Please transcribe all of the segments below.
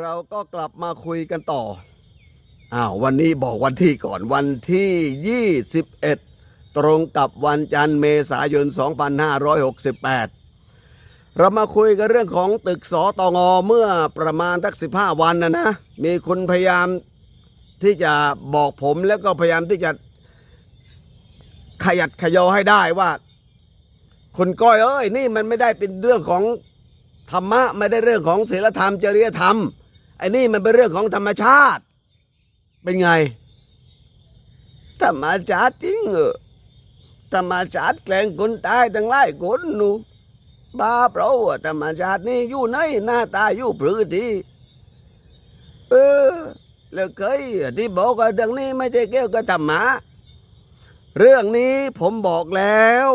เราก็กลับมาคุยกันต่อ อ้าววันนี้บอกวันที่ก่อนวันที่ 21 ตรงกับวันจันทร์เมษายน 2568 เรามาคุยกันเรื่องของตึกสอตองอเมื่อประมาณทัก 15 วันนะนะ มีคนพยายามที่จะบอกผมแล้วก็พยายามที่จะขยัดขยอให้ได้ว่าคนก้อยเอ้ยนี่มันไม่ได้เป็นเรื่องของธรรมะ ไม่ได้เรื่องของศีลธรรมจริยธรรม ไอ้นี่มันเป็นเรื่องของธรรมชาติ เป็นไง ธรรมชาติจริงเหรอธรรมชาติแกล้งคนตายทั้งหลายคนหนูบาเปล่าธรรมชาตินี่อยู่ไหนหน้าตาอยู่ปรือทีเออ แล้วเคยที่บอกว่าเรื่องนี้ไม่ใช่เกี่ยวกับธรรมะเรื่องนี้ผมบอกแล้ว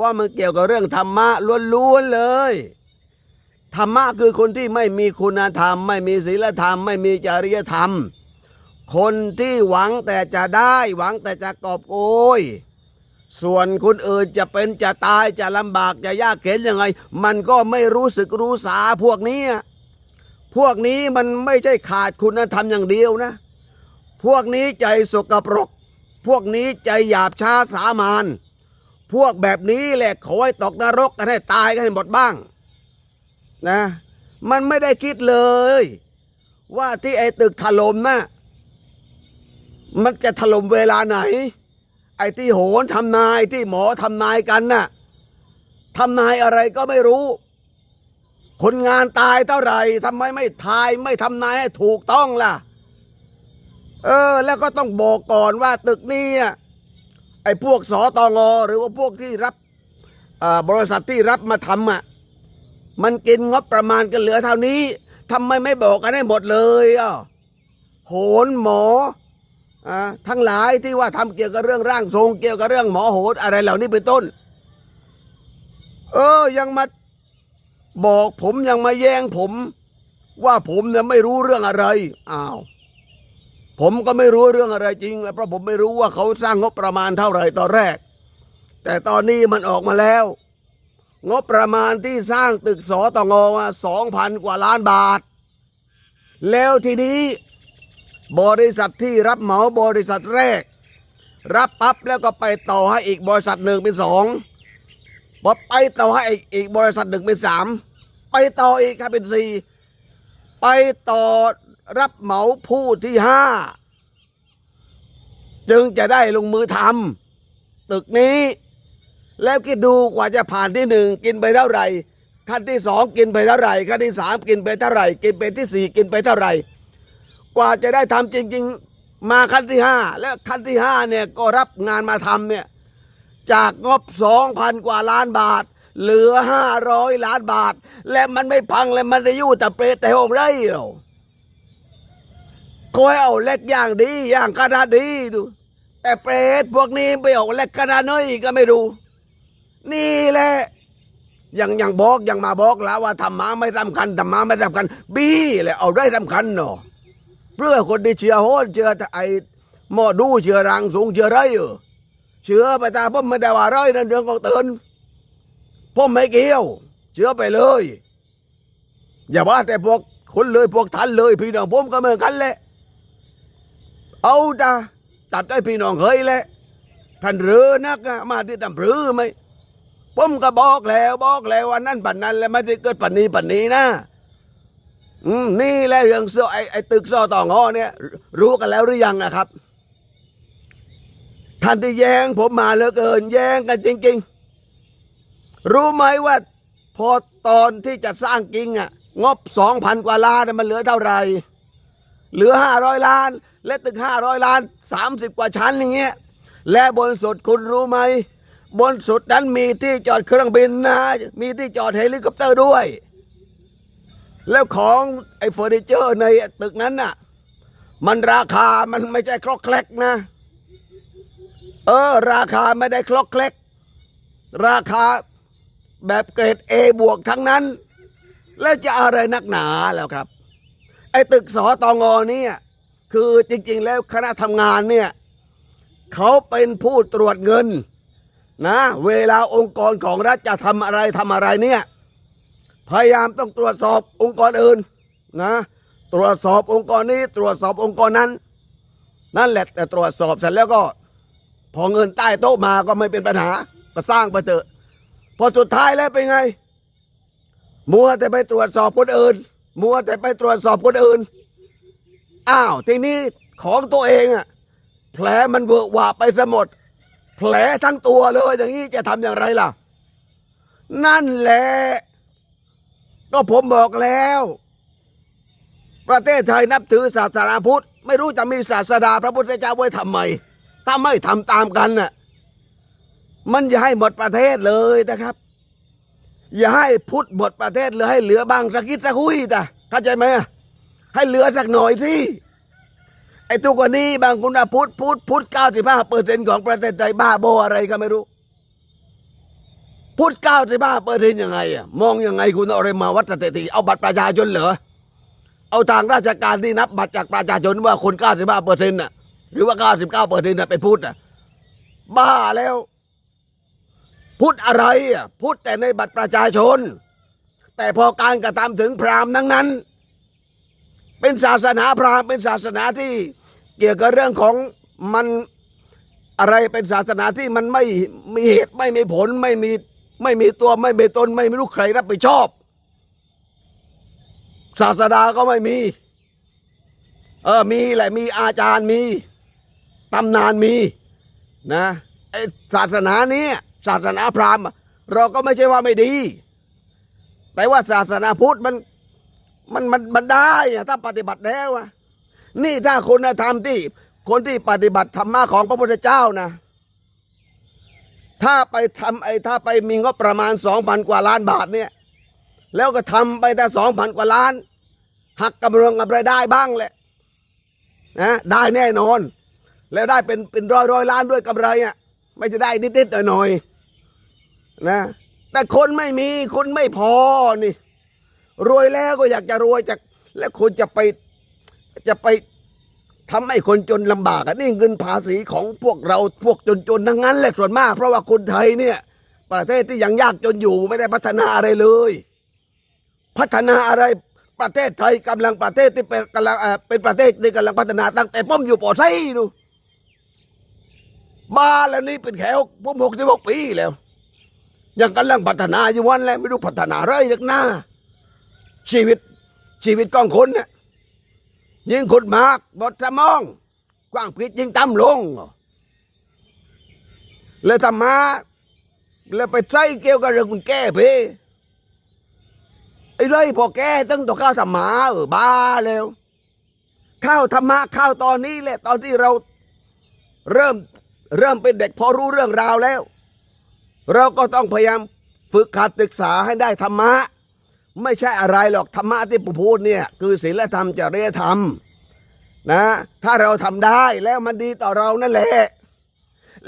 ว่ามันเกี่ยวกับเรื่องธรรมะล้วนๆเลย ธรรมะคือคนที่ไม่มีคุณธรรม ไม่มีศีลธรรม ไม่มีจริยธรรม คนที่หวังแต่จะได้หวังแต่จะกอบโกยส่วนคนอื่นจะเป็นจะตายจะลำบากจะยากเข็นยังไง มันก็ไม่รู้สึกรู้สาพวกนี้ พวกนี้มันไม่ใช่ขาดคุณธรรมอย่างเดียวนะ พวกนี้ใจสกปรก พวกนี้ใจหยาบช้าสามานพวกแบบนี้แหละขอให้ตกนรกกันให้ตายกันให้หมดบ้าง นะ มันไม่ได้คิดเลย ว่าที่ไอ้ตึกถล่มนะ่ะมันจะถล่มเวลาไหน ไอ้ที่โหนทำนายที่หมอทำนายกันน่ะทำนายอะไรก็ไม่รู้ คนงานตายเท่าไหร่ทำไมไม่ทายไม่ทำนายให้ถูกต้องล่ะ เออ แล้วก็ต้องบอกก่อนว่าตึกนี้ไอ้พวกสอตองอ หรือว่าพวกที่รับบริษัทที่รับมาทำอะ มันกินงบประมาณกันเหลือเท่านี้ทำไมไม่บอกกันให้หมดเลยอะโหนหมออ่าทั้งหลายที่ว่าทำเกี่ยวกับเรื่องร่างทรง เกี่ยวกับเรื่องหมอโหนอะไรเหล่านี้เป็นต้น เออยังมาบอกผมยังมาแย้งผม ว่าผมเนี่ยไม่รู้เรื่องอะไรอ้าวผมก็ไม่รู้เรื่องอะไรจริงเพราะผมไม่รู้ว่าเขาสร้างงบประมาณเท่าไหร่ตอนแรก แต่ตอนนี้มันออกมาแล้ว งบประมาณที่สร้างตึกสอตองอมาสองพันกว่าล้านบาท แล้วทีนี้บริษัทที่รับเหมาบริษัทแรก รับปั๊บแล้วก็ไปต่อให้อีกบริษัทหนึ่งเป็นสองพอไปต่อให้อีกอีกบริษัทหนึ่งเป็นสามไปต่ออีกครับเป็นสี่ไปต่อรับเหมาผู้ที่ห้าจึงจะได้ลงมือทำตึกนี้ แล้วคิดดูกว่าจะผ่านที่หนึ่งกินไปเท่าไหร่ขั้นที่สองกินไปเท่าไหร่ขั้นที่สามกินไปเท่าไหร่ กินไปที่สี่กินไปเท่าไหร่ กว่าจะได้ทำจริง ๆ มาขั้นที่ห้าแล้วขั้นที่ห้าเนี่ยก็รับงานมาทำเนี่ยจากงบสองพันกว่าล้านบาท เหลือห้าร้อยล้านบาท และมันไม่พังและมันจะอยู่แต่เปรตแต่โฮมไรหรอคอยเอาเล็กอย่างดีอย่างขนาดดีดู แต่เปรตพวกนี้ไปเอาเล็กขนาดน้อยก็ไม่รู้ นี่แหละยังยังบอกยังมาบอกแล้วว่าธรรมะไม่สำคัญธรรมะไม่สำคัญ บี้แหละเอาได้สำคัญเนาะเพื่อคนที่เชื่อโหนเชื่อไอ้หมอดูเชื่อรังสูงเชื่อไรเออเชื่อไปตาผมไม่ได้ว่าไรนั่นเรื่องของเตือนผมไม่เกี่ยว เชื่อไปเลย อย่าว่าแต่พวกคนเลยพวกท่านเลยพี่น้องผมก็เหมือนกันแหละ เอาจ้ะตัดได้พี่น้องเคยแหละท่านเรือนักมาที่ตำรือไหม ผมก็บอกแล้วบอกแล้วว่านั่นปันนั้น แล้วไม่ได้เกิดปันนี้ปันนี้นะ อืมนี่แหละเรื่องเสื้อไอ้ไอ้ตึกซอต่องอเนี่ย รู้กันแล้วหรือยังนะครับ ท่านที่แย้งผมมาเหลือเกิน แย้งกันจริง ๆ รู้ไหมว่า พอตอนที่จะสร้างกิงอะ งบสองพันกว่าล้านมันเหลือเท่าไหร่เหลือห้าร้อยล้าน และตึกห้าร้อยล้านสามสิบกว่าชั้นอย่างเงี้ยและบนสุดคุณรู้ไหม บนสุดนั้นมีที่จอดเครื่องบินนะ มีที่จอดเฮลิคอปเตอร์ด้วย แล้วของไอ้เฟอร์นิเจอร์ในตึกนั้นน่ะ มันราคามันไม่ใช่คลอกแคลกนะ เออ ราคาไม่ได้คลอกแคลก ราคาแบบเกรด A บวกทั้งนั้น แล้วจะอะไรนักหนาแล้วครับ ไอ้ตึกสอตองอเนี่ย คือจริง ๆ แล้วคณะทำงานเนี่ย เขาเป็นผู้ตรวจเงิน นะ เวลาองค์กรของรัฐจะทำอะไรทำอะไรเนี่ย พยายามต้องตรวจสอบองค์กรอื่นนะ ตรวจสอบองค์กรนี้ตรวจสอบองค์กรนั้น นั่นแหละแต่ตรวจสอบเสร็จแล้วก็ พอเงินใต้โต๊ะมาก็ไม่เป็นปัญหาก็สร้างไปเถอะพอสุดท้ายแล้วเป็นไง มัวแต่ไปตรวจสอบคนอื่น มัวแต่ไปตรวจสอบคนอื่น อ้าวทีนี้ของตัวเองอะแผลมันเวอะหวะไปซะหมด ผลทั้งตัวเลยอย่างนี้จะทำอย่างไรล่ะ นั่นแหละก็ผมบอกแล้ว ประเทศไทยนับถือศาสนาพุทธ ไม่รู้จะมีศาสดาพระพุทธเจ้าไว้ทำไม ถ้าไม่ทำตามกันน่ะ มันอย่าให้หมดประเทศเลยนะครับ อย่าให้พุทธหมดประเทศเลยให้เหลือบางสักคิดสักหุยจ้ะเข้าใจไหมอะให้เหลือสักหน่อยสิ อ้ทุกวันนี้บางคนอะพุทธพุทธพุทธเก้าสิบห้าเปอร์เซ็นของประเทศไทยบ้าโบอะไรก็ไม่รู้ พุทธเก้าสิบห้าเปอร์เซ็นยังไงอะมองยังไงคุณเอาอะไรมาวัดสถิติเอาบัตรประชาชนเหรอเอาทางราชการที่นับบัตรจากประชาชนว่าคนเก้าสิบห้าเปอร์เซ็นต์น่ะหรือว่าเก้าสิบเก้าเปอร์เซ็นต์เป็นพุทธอะบ้าแล้ว พุทธอะไรอะพุทธแต่ในบัตรประชาชน แต่พอการกระทำถึงพราหมณ์นั้นนั้นเป็นศาสนาพราหมณ์เป็นศาสนาที่ เกี่ยวกับเรื่องของมันอะไรเป็นศาสนาที่มันไม่มีเหตุไม่มีผลไม่มีไม่มีตัวไม่มีตนไม่มีรู้ใครรับผิดชอบ ศาสดาก็ไม่มี เออมีแหละมีอาจารย์มีตำนานมีนะไอศาสนานี้ศาสนาพราหมณ์เราก็ไม่ใช่ว่าไม่ดี แต่ว่าศาสนาพุทธมันมันมันมันได้ถ้าปฏิบัติแล้วอะ นี่ถ้าคุณธรรมที่ คนที่ปฏิบัติธรรมะของพระพุทธเจ้านะ ถ้าไปทำไอ้ถ้าไปมีงบประมาณสองพันกว่าล้านบาทเนี่ย แล้วก็ทำไปแต่สองพันกว่าล้าน หักกำลังกับรายได้บ้างแหละนะได้แน่นอน แล้วได้เป็นเป็นร้อยร้อยล้านด้วยกำไรอะไม่จะได้นิดๆหน่อยๆนะ แต่คนไม่มีคนไม่พอนี่ รวยแล้วก็อยากจะรวยจาก แล้วคนจะไป จะไปทำให้คนจนลำบากอะนี่เงินภาษีของพวกเราพวกจนๆทั้งนั้นแหละส่วนมาก เพราะว่าคนไทยเนี่ย ประเทศที่ยังยากจนอยู่ไม่ได้พัฒนาอะไรเลย พัฒนาอะไรประเทศไทยกำลังประเทศที่เป็นกำลังเป็นประเทศที่กำลังพัฒนาตั้งแต่ผมอยู่ปอไซดูบ้าแล้วนี่เป็นแขวผมหกสิบหกปีแล้ว ยังกำลังพัฒนาอยู่วันแล้วไม่รู้พัฒนาอะไรนักหน้าชีวิตชีวิตกองคนเนี่ย ยิงขุดหมากบดสมอง กว้างผิดยิงต่ำลงเลยทำมาแล้วไปใช้เกี่ยวกับเรื่องคุณแก้เพไอ้เลยพอแก้ตั้งต่อข้าวธรรมะเออบ้าแล้วข้าวธรรมะข้าวตอนนี้แหละตอนที่เราเริ่มเริ่มเป็นเด็กพอรู้เรื่องราวแล้ว เราก็ต้องพยายามฝึกขัดศึกษาให้ได้ธรรมะ ไม่ใช่อะไรหรอกธรรมะที่ผมพูดเนี่ยคือศีลธรรมจริยธรรม นะ ถ้าเราทำได้แล้วมันดีต่อเรานั่นแหละ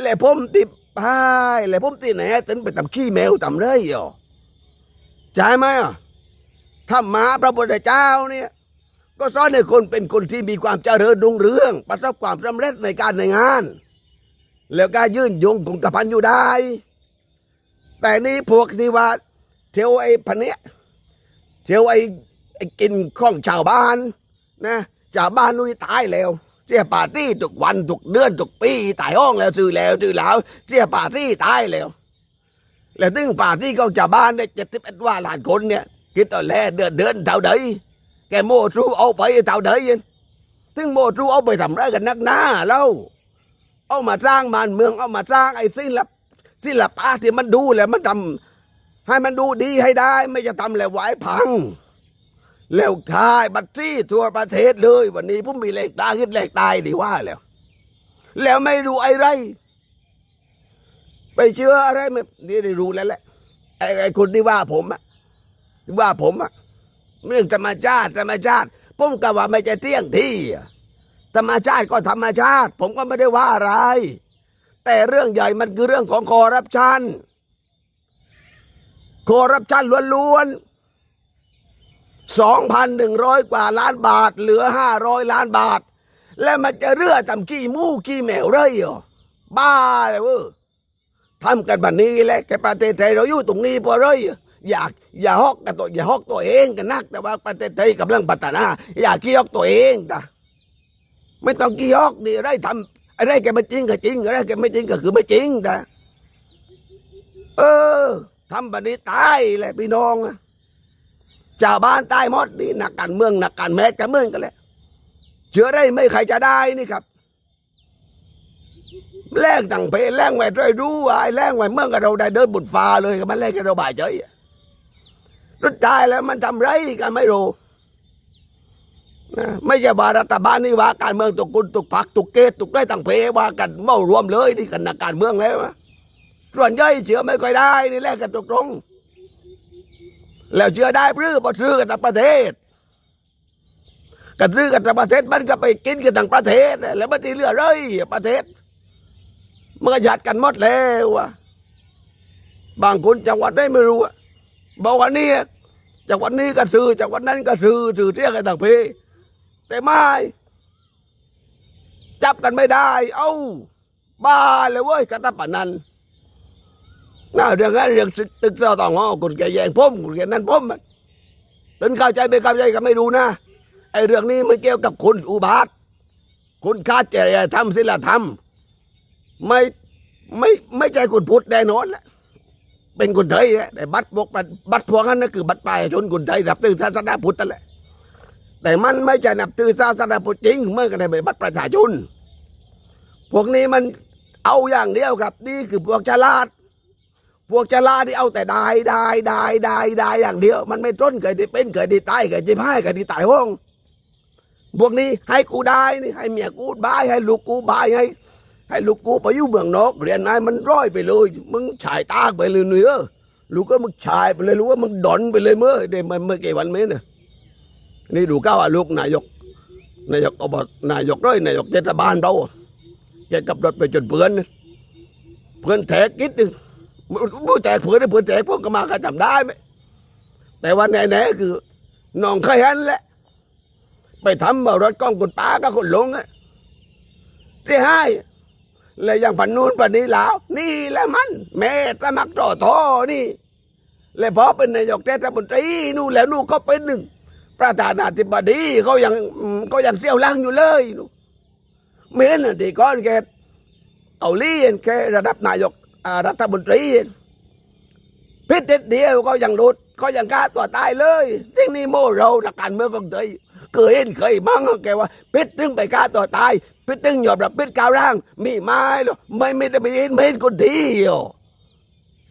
แหละผมติดพายแหละผมติดไหนถึงไปทำขี้แมวทำเลยอ่ใช่ไหมอะถ้ามาพระพุทธเจ้าเนี่ยก็สอนให้คนเป็นคนที่มีความเจริญรุ่งเรือง ประสบความสำเร็จในการในงาน แล้วก็ยื่นยงคงกระพันอยู่ได้ แต่นี่พวกที่ว่าเที่ยวไอ้พันเนี้ย เที่ยวไอ้ไอ้กินของชาวบ้านนะชาวบ้านนุ้ยตายแล้วเสียปาร์ตี้ทุกวันทุกเดือนทุกปีตายห้องแล้วซื้อแล้วซื้อแล้วเสียปาร์ตี้ตายแล้ว แล้วตึงปาร์ตี้ของชาวบ้านเนี่ยเจ็ดสิบเอ็ดว่าหลานคนเนี่ยคิดตอนแรกเดือนเดือนเท่าใดแกโมทรูเอาไปเท่าใดยินถึงโมทรูเอาไปทำไรกันนักหน้าแล้วเอามาสร้างบ้านเมืองเอามาสร้างไอ้สิ้นละสิ้นละปาที่มันดูแหละมันทำ ให้มันดูดีให้ได้ ไม่จะทำแล้วไหวพัง แล้วทายบัตรซี่ทั่วประเทศเลย วันนี้ผมมีเลขตาขึ้นเลขตายดีว่าแล้ว แล้วไม่รู้อะไร ไปเชื่ออะไรไม่นี่ได้รู้แล้วแหละไอ้ไอ้คนที่ว่าผมอะว่าผมอะเรื่องธรรมชาติธรรมชาติผมก็ว่าไม่จะเที่ยงที่ธรรมชาติก็ธรรมชาติ ผมก็ไม่ได้ว่าอะไร แต่เรื่องใหญ่มันคือเรื่องของคอร์รัปชัน คอร์รัปชันล้วนๆสองพันหนึ่งร้อยกว่าล้านบาท เหลือห้าร้อยล้านบาท แล้วมันจะเรื่อทำกี่มู้กี่แมวเลยเหรอบ้าเลยเว้ยทำกันแบบนี้แหละแกประเทศไทยเราอยู่ตรงนี้พอเลยอยากอย่าฮอกกับตัวอย่าฮอกตัวเองกันนัก แต่ว่าประเทศไทยกำลังพัฒนาอย่าขี้ฮอกตัวเองนะไม่ต้องขี้ฮอกดิอะไรทำอะไรแกไม่จริงก็จริงอะไรแกไม่จริงก็คือไม่จริงนะเออ ทำแบบนี้ตายแหละพี่น้องชาวบ้านตายหมดนี่นักการเมืองนักการแม้จะเมืองกันแหละเชื่อได้ไม่ใครจะได้นี่ครับแรงต่างเพศแรงไว้ด้วยรู้ไอ้แรงไว้เมื่อกับเราได้เดินบนฟ้าเลยก็มันแรงกับเราบ่ายเฉยรถตายแล้วมันทำไรกันไม่รู้นะไม่ใช่ว่ารัฐบาลนี่ว่าการเมืองตุกกุลตุกผักตุกเกตตุกได้ต่างเพศว่ากันเมารวมเลยนี่กันนักการเมืองแล้วนะ ส่วนใหญ่เชื่อไม่ค่อยได้นี่แรกกันตกตรงๆแล้วเชื่อได้เพื่อพอซื้อกันต่างประเทศกันซื้อกันต่างประเทศมันก็ไปกินกันต่างประเทศ แล้วมันที่เหลือเลยประเทศมันก็หยัดกันหมดแล้วอะบางคนจังหวัดได้ไม่รู้อะบอกว่านี่จังหวัดนี้ก็ซื้อจังหวัดนั้นก็ซื้อซื้อเที่ยงกันต่างเพแต่ไม่จับกันไม่ได้ เอ้าบ้าเลยเว้ยกระตับปะนัน น่าเรื่องนั้นเรื่องตึกเสาต่องอคนแกแย่งพ่มคนแกนั่นพ่มอะตึนเข้าใจไม่เข้าใจก็ไม่รู้นะไอ้เรื่องนี้มันเกี่ยวกับคนอุบาทคนคาดจริยธรรมศีลธรรม ไม่ไม่ไม่ใช่คนพุทธแน่นอนแหละเป็นคนไทยแหละแต่บัตรพวกบัตรพวกนั้นนะคือบัตรประชาชนคนไทยนับถือศาสนาพุทธนั่นแหละแต่มันไม่ใช่นับถือศาสนาพุทธจริงเมื่อกันในบัตรประชาชนพวกนี้มันเอาอย่างเดียวครับนี่คือพวกฉลาด พวกฉลาที่เอาแต่ได้ได้ได้ได้ได้อย่างเดียว มันไม่ต้นเคยที่เป็นเคยที่ตายเคยที่พ่ายเคยที่ตายห้องพวกนี้ให้กูได้นี่ให้เมียกูบายให้ลูกกูบายให้ ให้ลูกกูไปอยู่เมืองนอกเรียนนายมันร้อยไปเลย มึงฉายตาไปเลยเนื้อลูกก็มึงฉายไปเลยรู้ว่ามึงดอนไปเลยเมื่อเดี๋ยวมันเมื่อกี่วันเมื่อเนี่ยนี่ดูก้าวลูกนายกนายกอบตนายกร้อยนายกเทศบาลเราแกกับรถไปจนเพื่อนเพื่อนแทกนิดนึง ผู้แทกเพื่อนเพื่อแทกพวกก็มาก็จำได้ไหมแต่ว่าแน่ๆคือน้องเคยเห็นแหละ ไปทำเอารถกล้องคนป้าก็คนลงอะที่ให้เลยอย่างพันนู้นพันนี้แล้ว นี่แหละมัน แม่สมัครต่อทอนี่เลยพอเป็นนายกเทศมนตรีนู่นแล้วนู่นก็เป็นหนึ่งประธานาธิบดีเขายังอืมก็ยังเสี้ยวลังอยู่เลยนู่นเมื่อน่ะที่ก้อนแกเอาเลียนแกระดับนายก รัฐมนตรีพิษเด็ดเดียวก็ยังหลุดก็ยังฆ่าตัวตายเลยที่นี่โมเรานักการเมืองของไทยเคยเห็นเคยมั่งแกว่าพิษถึงไปฆ่าตัวตายพิษตึงหยอมรับพิษกาวร่าง มีไม้หรอไม่ไม่ได้ไม่เห็นไม่เห็นคนดีอะ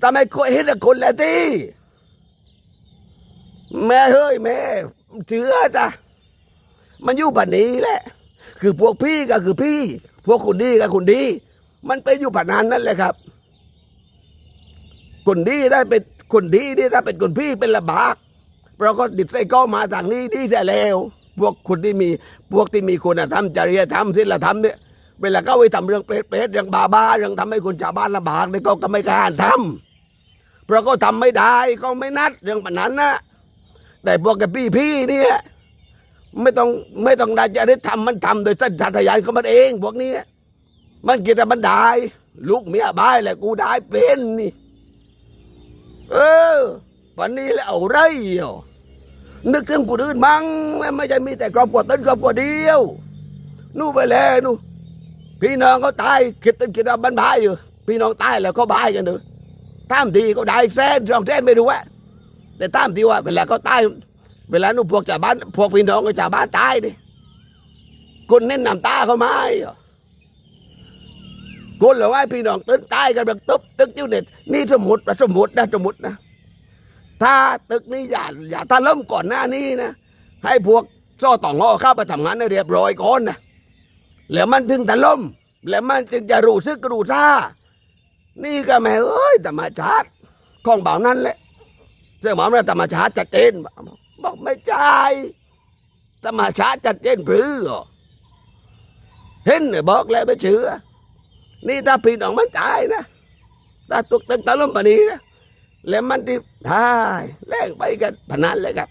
ทำไมคนเห็นคนละทีแม่เฮ้ยแม่เชื่อจ้ะมันอยู่ปันนี้แหละ คือพวกพี่ก็คือพี่ พวกคนดีก็คนดี มันไปอยู่ปันนั้นนั่นแหละครับ คนดีได้เป็นคนดีนี่ถ้าเป็นคนพี่เป็นลำบากเราก็ดิดใส่ก็มาทางนี้ดีแต่แล้วพวกคนที่มีพวกที่มีคุณธรรมจริยธรรมศีลธรรมเนี่ยเวลาเขาไปทำเรื่องเปรตเปรตเรื่องบาบาเรื่องทำให้คนชาวบ้านลำบากเนี่ยก็ก็ไม่กล้าทำเพราะก็ทำไม่ได้ก็ไม่นัดเรื่องปัญหานะแต่พวกกับพี่พี่ๆเนี่ยไม่ต้องไม่ต้องได้จะได้ทำมันทำโดยสัญชาตญาณของมันเองพวกนี้มันกินแต่มันได้ลูกเมียบ้ายแหละกูได้เป็นนี่ เออวันนี้แล้วเอาไรอะนึกถึงคนอื่นมั้งแล้วไม่ใช่มีแต่ครอบครัวต้นครอบครัวเดียว นู่นไปแล้วนู่นพี่น้องเขาตายคิดตึนคิดว่าบันบายอยู่พี่น้องตายแล้วเขาบายกันเนอะตามทีก็ได้แสนสองแสนไม่รู้ว่าแต่ตามทีว่าเวลาเขาตายเวลานู่นพวกชาวบ้านพวกพี่น้องก็ชาวบ้านตายดิคนเน้นนำตาเขาไม่อะ คนเหล่าพี่น้องตื่นตายกันแบบตึ๊บตึ๊กจิ้วเด็ดนี่สมมตินะสมมตินะสมมตินะ ถ้าตึกนี้อย่าอย่าถ้าเริ่มก่อนหน้านี้นะ ให้พวกซ่อต่องอเข้าไปทำงานให้เรียบร้อยก่อนนะแล้วมันถึงถล่มแล้วมันจึงจะรู้ซึกรู้ซานี่ก็แม่เอ้ยธรรมชาติของบ่าวนั้นแหละเสื้อหมอมว่าธรรมชาติจัดเจนบอกไม่ใช่ธรรมชาติจัดเจนหรือเห็นเนี่ยบอกแล้วไม่เชื่อ นี่ถ้าพี่น้องมันตายนะถ้าตุกตึกตะล่มปนี้นะแล้วมันที่ทายแลกไปกันพนันเลยครับ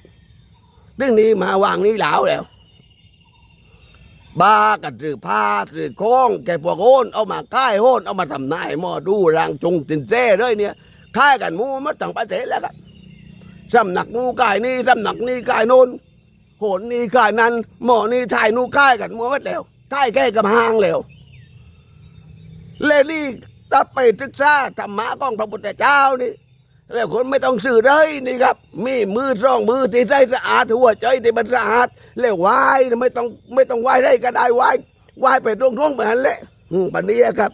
เรื่องนี้มาวางนี้แล้วแล้วบ้ากันหรือพาหรือโค้งแกพวกโอนเอามาค่ายโอนเอามาทำนายหมอดูรางจงตินเซ่เลยเนี่ยค่ายกันมูมัดต่างประเทศแล้วกันสำหนักนู้กายนี่สำหนักนี้กายโน้นโหนนี่กายนั้นหมอนี่ถ่ายนู้กายกันหมดแล้วถ่ายแก้กับหางแล้ว เลนี่ถ้าไปศึกษาธรรมะของพระพุทธเจ้านี่แล้วคนไม่ต้องสื่อเลยนี่ครับ มีมือร่องมือที่ใจสะอาดหัวใจที่มันสะอาดแล้วไหว้ไม่ต้องไม่ต้องไหว้ได้ก็ได้ไหว้ไหว้ไปตรงๆแบบนั้นแหละปันนี้ครับ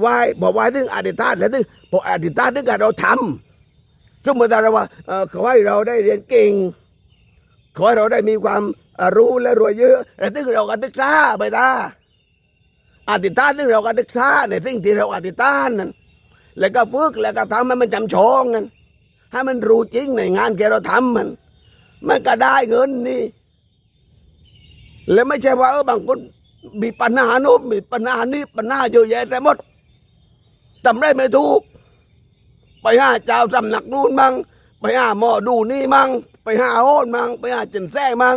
ไหว้บอกไหว้ถึงอธิษฐานแล้วถึงพออธิษฐานถึงการเราทำสมมติเราว่าเอ่อขอให้เราได้เรียนเก่งขอให้เราได้มีความรู้และรวยเยอะแต่ถึงเราก็ศึกษาไปตา อธิษฐานถึงเราก็ศึกษาในสิ่งที่เราอธิษฐานนั้น แล้วก็ฝึกแล้วก็ทำให้มันจำชองกันให้มันรู้จริงในงานแกเราทำมัน มันก็ได้เงินนี่ แล้วไม่ใช่ว่าเออบางคนมีปัญหาโน้นมีปัญหานี้ปัญหาเยอะแยะแต่หมดทำได้ไม่ถูก ไปหาเจ้าสำนักนู่นมั่งไปหาหมอดูนี่มั่งไปหาโหนมั่งไปหาจินแท้มั่ง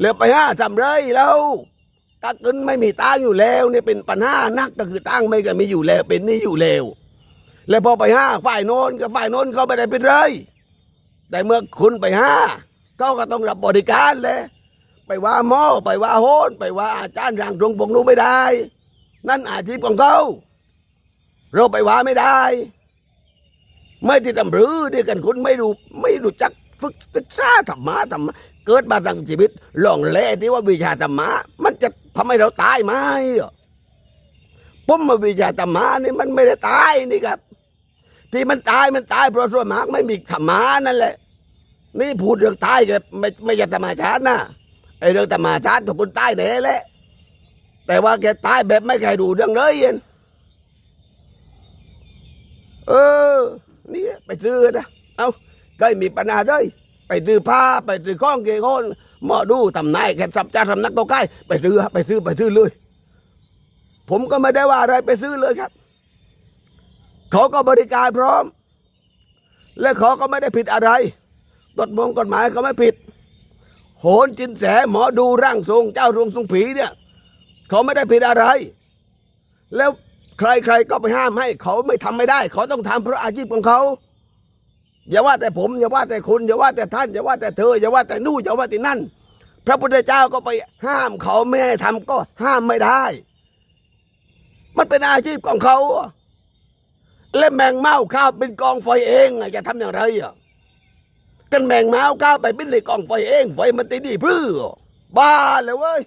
แล้วไปหาทำไรแล้ว ถ้าเกินไม่มีตังอยู่แล้วเนี่ยเป็นปัญหานักก็คือตังไม่ก็มีอยู่แล้ว เป็นนี่อยู่แล้ว แล้วพอไปห้าฝ่ายโน้นกับฝ่ายโน้นเขาไม่ได้เป็นไรแต่เมื่อคุณไปห้าเขาก็ต้องรับบริการเลยไปว่าหม้อไปว่าโหนไปว่าอาจารย์ร่างทรงปงรู้ไม่ได้ นั่นอาชีพของเขาเราไปว่าไม่ได้ ไม่ได้ทำรือด้วยกันคุณไม่รู้ไม่รู้จักฝึกศึกษาธรรมะธรรมะ เกิดมาตั้งชีวิตลองแลที่ว่าวิชาธรรมะ มันจะทำให้เราตายไหมอะผมมาวิชาธรรมะนี่มันไม่ได้ตายนี่ครับ ที่มันตายมันตายเพราะส่วนมากไม่มีธรรมะนั่นแหละ นี่พูดเรื่องตายก็ไม่ไม่ใช่ธรรมชาตินะไอเรื่องธรรมชาติทุกคนตายแน่แหละ แต่ว่าแกตายแบบไม่เคยดูเรื่องเลยเองเออ นี่ไปซื้อนะเอาเคยมีปัญหาเลย ซื้อผ้าไปซื้อข้องเกงโอนหมอดูทำนายแค่สับจ้าทำนักก็ใกล้ไปซื้อไปซื้อไปซื้อเลย ผมก็ไม่ได้ว่าอะไรไปซื้อเลยครับ เขาก็บริการพร้อม และเขาก็ไม่ได้ผิดอะไรกฎมงกฎหมายเขาไม่ผิด โหนจินแสหมอดูร่างทรงเจ้าทรงทรงผีเนี่ย เขาไม่ได้ผิดอะไร แล้วใครๆก็ไปห้ามให้ เขาไม่ทำไม่ได้ เขาต้องทำเพราะอาชีพของเขา อย่าว่าแต่ผมอย่าว่าแต่คุณอย่าว่าแต่ท่านอย่าว่าแต่เธออย่าว่าแต่นู่นอย่าว่าแต่นั่น พระพุทธเจ้าก็ไปห้ามเขาไม่ให้ทำก็ห้ามไม่ได้ มันเป็นอาชีพของเขาและแมงเม่าข้าวเป็นกองไฟเองจะทำอย่างไรอะกันแมงเม่าข้าวไปเป็นเลยกองไฟเองไฟมันตีดีพื้อบ้าเลยเว้ย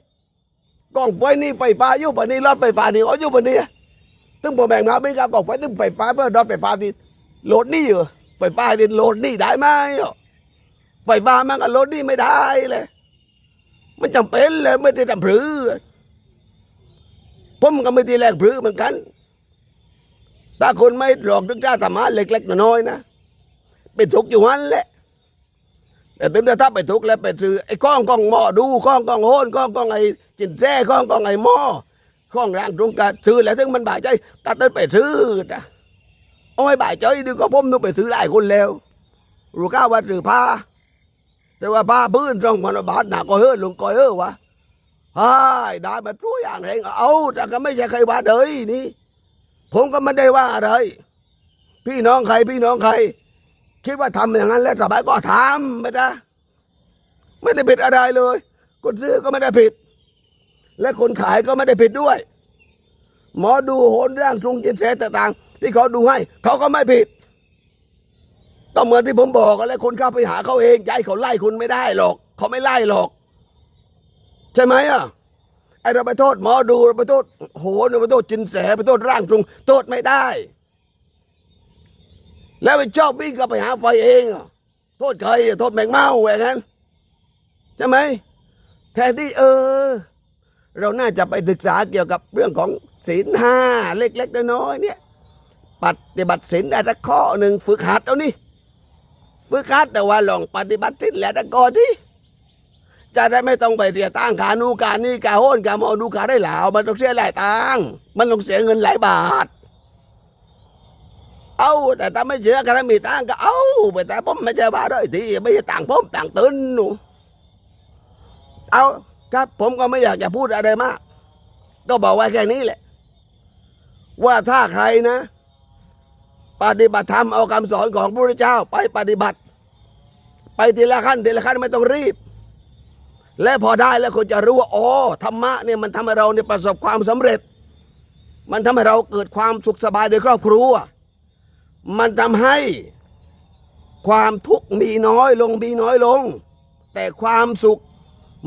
กองไฟนี่ไฟฟ้าอยู่ปะนี้รถไฟฟ้านี่เขาอยู่ปะนี้ตึ้งพอแมงเม่าไม่กล้ากองไฟตึ้งไฟฟ้าเพื่อรถไฟฟ้าที่โหลดนี่เหรอ ไฟฟ้าที่โหลดนี่ได้ไหมไฟฟ้ามันก็โหลดนี่ไม่ได้เลย มันจำเป็นเลยไม่ได้ทำพรือผมก็ไม่ได้แรงพรือเหมือนกันถ้าคนไม่หลอกนึกได้ธรรมะเล็กๆน้อยๆนะไปทุกข์อยู่นั้นแหละแต่ถึงจะถ้าไปทุกข์แล้วไปซื้อไอ้ข้องก้องหม้อดูข้องก้องโหนข้องก้องไอ้จินแท้ข้องก้องไอ้หม้อข้องร่างตรงกันซื้อแล้วถึงมันบาดใจตัดต้นไปซื้อนะ เอาไม่บาดใจดึงก็ผมต้องไปซื้อหลายคนแล้วรู้ก้าวว่าซื้อผ้าแต่ว่าผ้าพื้นตรงพันบาทหนักก็เฮ้อลงก็เฮ้อวะไอ้ได้มาตัวอย่างเองเอาแต่ก็ไม่ใช่ใครว่าเดยนี่ ผมก็ไม่ได้ว่าอะไร พี่น้องใครพี่น้องใคร คิดว่าทำอย่างนั้นแล้วสบายก็ทำไม่ได้ไม่ได้ผิดอะไรเลยคนซื้อก็ไม่ได้ผิด และคนขายก็ไม่ได้ผิดด้วย หมอดูโหนร่างทรงจิตแสต่างๆ ที่เขาดูให้เขาก็ไม่ผิดก็เหมือนที่ผมบอกกันแล้วคนเข้าไปหาเขาเองใจเขาไล่คุณไม่ได้หรอก เขาไม่ไล่หรอก ใช่ไหมอะไอเราไปโทษหมอดูเราไปโทษโหนเราไปโทษจินแสไปโทษร่างทรงโทษไม่ได้ แล้วไปชอบวิ่งก็ไปหาไฟเองอะโทษใครโทษแมงเม่าแหวงั้นใช่ไหมแทนที่เออ เราน่าจะไปศึกษาเกี่ยวกับเรื่องของศีลห้าเล็ก ๆ น้อยๆเนี่ย ปฏิบัติศีลได้สักข้อหนึ่งฝึกหัดเอานี่ฝึกหัดแต่ว่าลองปฏิบัติศีลแล้วก่อนที่จะได้ไม่ต้องไปเสียตังขานูการนี่กาโหนกาหมอดูขาได้หลาวมันต้องเสียหลายตังมันต้องเสียเงินหลายบาท เอาแต่ถ้าไม่เชื่อกันมีตังก็เอาไปแต่ผมไม่ใช่ว่าด้วยทีไม่ใช่ต่างผมต่างตื่นหนูเอาครับผมก็ไม่อยากจะพูดอะไรมาก ก็บอกไว้แค่นี้แหละ ว่าถ้าใครนะ ปฏิบัติธรรมเอาคำสอนของพระพุทธเจ้าไปปฏิบัติ ไปทีละขั้นทีละขั้นไม่ต้องรีบ และพอได้แล้วคุณจะรู้ว่าอ๋อธรรมะเนี่ยมันทำให้เราเนี่ยประสบความสำเร็จ มันทำให้เราเกิดความสุขสบายในครอบครัว มันทำให้ความทุกข์มีน้อยลงมีน้อยลง แต่ความสุข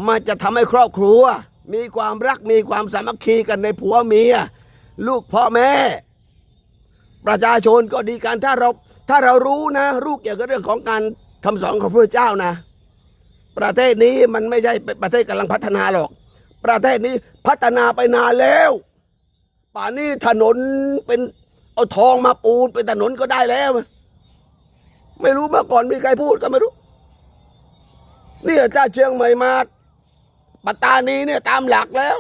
มันจะทำให้ครอบครัว มีความรักมีความสามัคคีกันในผัวเมีย ลูกพ่อแม่ ประชาชนก็ดีกันถ้าเราถ้าเรารู้นะ รู้เกี่ยวกับเรื่องของการคำสอนของพระเจ้านะ ประเทศนี้มันไม่ใช่เป็นประเทศกำลังพัฒนาหรอก ประเทศนี้พัฒนาไปนานแล้วป่านนี้ถนนเป็นเอาทองมาปูนเป็นถนนก็ได้แล้ว ไม่รู้เมื่อก่อนมีใครพูดก็ไม่รู้นี่ยถ้าเชียงใหม่มาปัตตานีเนี่ยตามหลักแล้ว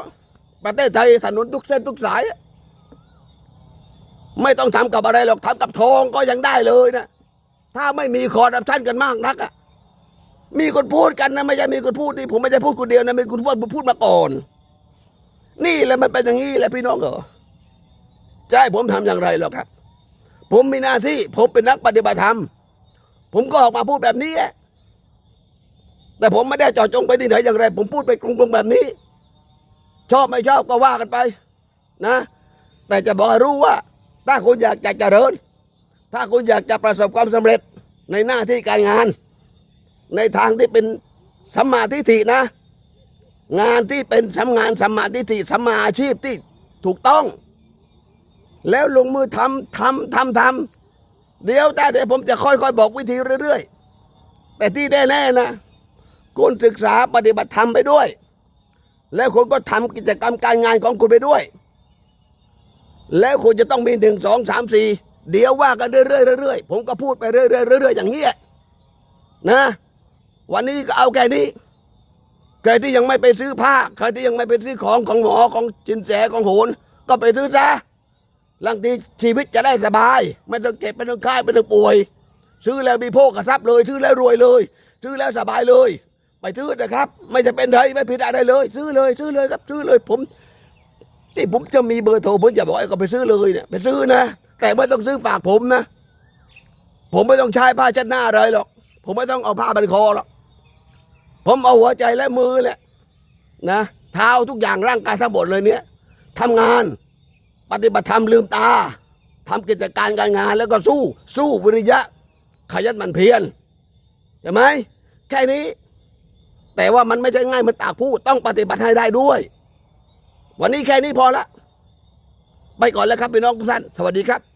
ประเทศไทยถนนทุกเส้นทุกสาย ไม่ต้องทำกับอะไรหรอกทำกับทองก็ยังได้เลยนะ ถ้าไม่มีคอร์รัปชันกันมากนักอะมีคนพูดกันนะไม่ใช่มีคนพูดนี่ผมไม่ใช่พูดคนเดียวนะมีคนพูดพูดมาก่อน นี่แหละมันเป็นอย่างนี้แหละพี่น้องเหรอจะให้ผมทำอย่างไรหรอกครับ ผมมีหน้าที่ ผมเป็นนักปฏิบัติธรรม ผมก็ออกมาพูดแบบนี้แหละแต่ผมไม่ได้เจาะจงไปที่ไหนอย่างไร ผมพูดไปกรุงๆแบบนี้ ชอบไม่ชอบก็ว่ากันไป นะ แต่จะบอกให้รู้ว่า ถ้าคุณอยากจะเจริญ ถ้าคุณอยากจะประสบความสำเร็จในหน้าที่การงาน ในทางที่เป็นสัมมาทิฏฐินะ งานที่เป็นสำงานสัมมาทิฏฐิสัมมาอาชีพที่ถูกต้อง แล้วลงมือทำทำทำทำเดี๋ยวแต่เดี๋ยวผมจะค่อยๆ บอกวิธีเรื่อยๆ แต่ที่แน่ๆนะคุณศึกษาปฏิบัติธรรมไปด้วย แล้วคุณก็ทำกิจกรรมการงานของคุณไปด้วย แล้วคุณจะต้องมีหนึ่งสองสามสี่เดี๋ยวว่ากันเรื่อยๆเรื่อยๆผมก็พูดไปเรื่อยๆเรื่อยๆอย่างเงี้ยนะ วันนี้ก็เอาแค่นี้ใครที่ยังไม่ไปซื้อผ้าใครที่ยังไม่ไปซื้อของของหมอของจินแสของโหน ก็ไปซื้อซะลังทีชีวิตจะได้สบาย ไม่ต้องเก็บไม่ต้องค่ายไม่ต้องป่วย ซื้อแล้วมีโภคทรัพย์เลย ซื้อแล้วรวยเลย ซื้อแล้วสบายเลย ไปซื้อนะครับ ไม่จะเป็นไรไม่ผิดอะไรเลย ซื้อเลย ซื้อเลยครับ ซื้อเลยผม ที่ผมจะมีเบอร์โทรผมจะบอกให้ก็ไปซื้อเลยเนี่ยไปซื้อนะแต่ไม่ต้องซื้อฝากผมนะ ผมไม่ต้องใช้ผ้าเช็ดหน้าอะไรหรอก ผมไม่ต้องเอาผ้าบันคอหรอกผมเอาหัวใจและมือแหละนะเท้าทุกอย่างร่างกายทั้งหมดเลยเนี่ยทำงานปฏิบัติธรรมลืมตาทำกิจการการงานแล้วก็สู้ สู้วิริยะ ขยันหมันเพียรใช่ไหมแค่นี้ แต่ว่ามันไม่ใช่ง่ายมันตากพูดต้องปฏิบัติให้ได้ด้วย วันนี้แค่นี้พอละ ไปก่อนแล้วครับพี่น้องทุกท่าน สวัสดีครับ